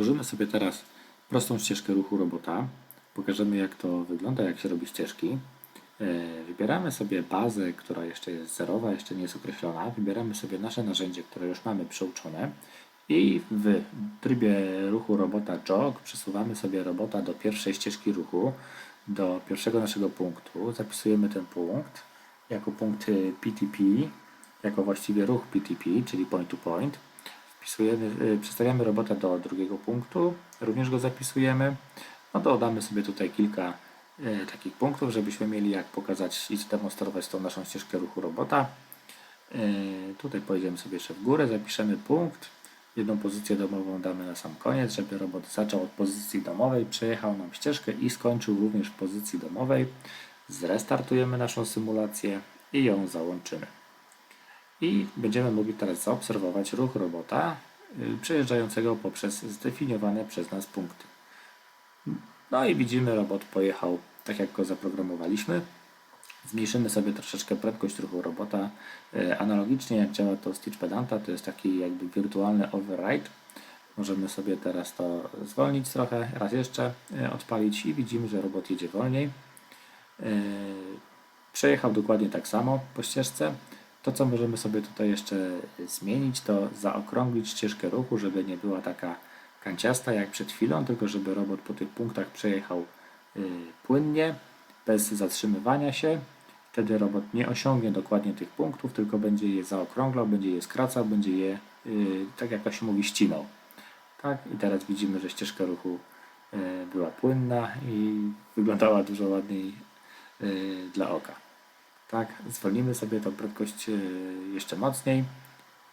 Stworzymy sobie teraz prostą ścieżkę ruchu robota. Pokażemy jak to wygląda, jak się robi ścieżki. E, Wybieramy sobie bazę, która jeszcze jest zerowa, jeszcze nie jest określona. Wybieramy sobie nasze narzędzie, które już mamy przeuczone i w trybie ruchu robota jog przesuwamy sobie robota do pierwszej ścieżki ruchu, do pierwszego naszego punktu. Zapisujemy ten punkt jako punkt PTP, jako właściwie ruch PTP, czyli point to point. Wpisujemy, y, przestawiamy robota do drugiego punktu, również go zapisujemy. No dodamy sobie tutaj kilka y, takich punktów, żebyśmy mieli jak pokazać i zdemonstrować tą naszą ścieżkę ruchu robota. Y, Tutaj pojedziemy sobie jeszcze w górę, zapiszemy punkt. Jedną pozycję domową damy na sam koniec, żeby robot zaczął od pozycji domowej, przejechał nam ścieżkę i skończył również w pozycji domowej. Zrestartujemy naszą symulację i ją załączymy. I będziemy mogli teraz zaobserwować ruch robota y, przejeżdżającego poprzez zdefiniowane przez nas punkty. No i widzimy, robot pojechał tak jak go zaprogramowaliśmy. Zmniejszymy sobie troszeczkę prędkość ruchu robota. E, Analogicznie jak działa to Stitch Pedanta, to jest taki jakby wirtualny override. Możemy sobie teraz to zwolnić trochę, raz jeszcze e, odpalić i widzimy, że robot jedzie wolniej. Przejechał dokładnie tak samo po ścieżce. To, co możemy sobie tutaj jeszcze zmienić, to zaokrąglić ścieżkę ruchu, żeby nie była taka kanciasta jak przed chwilą, tylko żeby robot po tych punktach przejechał y, płynnie, bez zatrzymywania się. Wtedy robot nie osiągnie dokładnie tych punktów, tylko będzie je zaokrąglał, będzie je skracał, będzie je, y, tak jak to się mówi, ścinał. Tak? I teraz widzimy, że ścieżka ruchu y, była płynna i wyglądała dużo ładniej y, dla oka. Tak, zwolnimy sobie tą prędkość y, jeszcze mocniej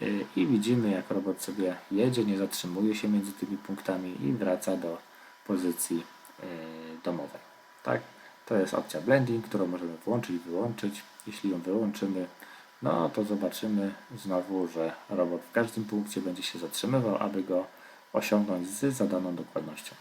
y, i widzimy jak robot sobie jedzie, nie zatrzymuje się między tymi punktami i wraca do pozycji y, domowej. Tak, to jest opcja blending, którą możemy włączyć wyłączyć. Jeśli ją wyłączymy, no to zobaczymy znowu, że robot w każdym punkcie będzie się zatrzymywał, aby go osiągnąć z zadaną dokładnością.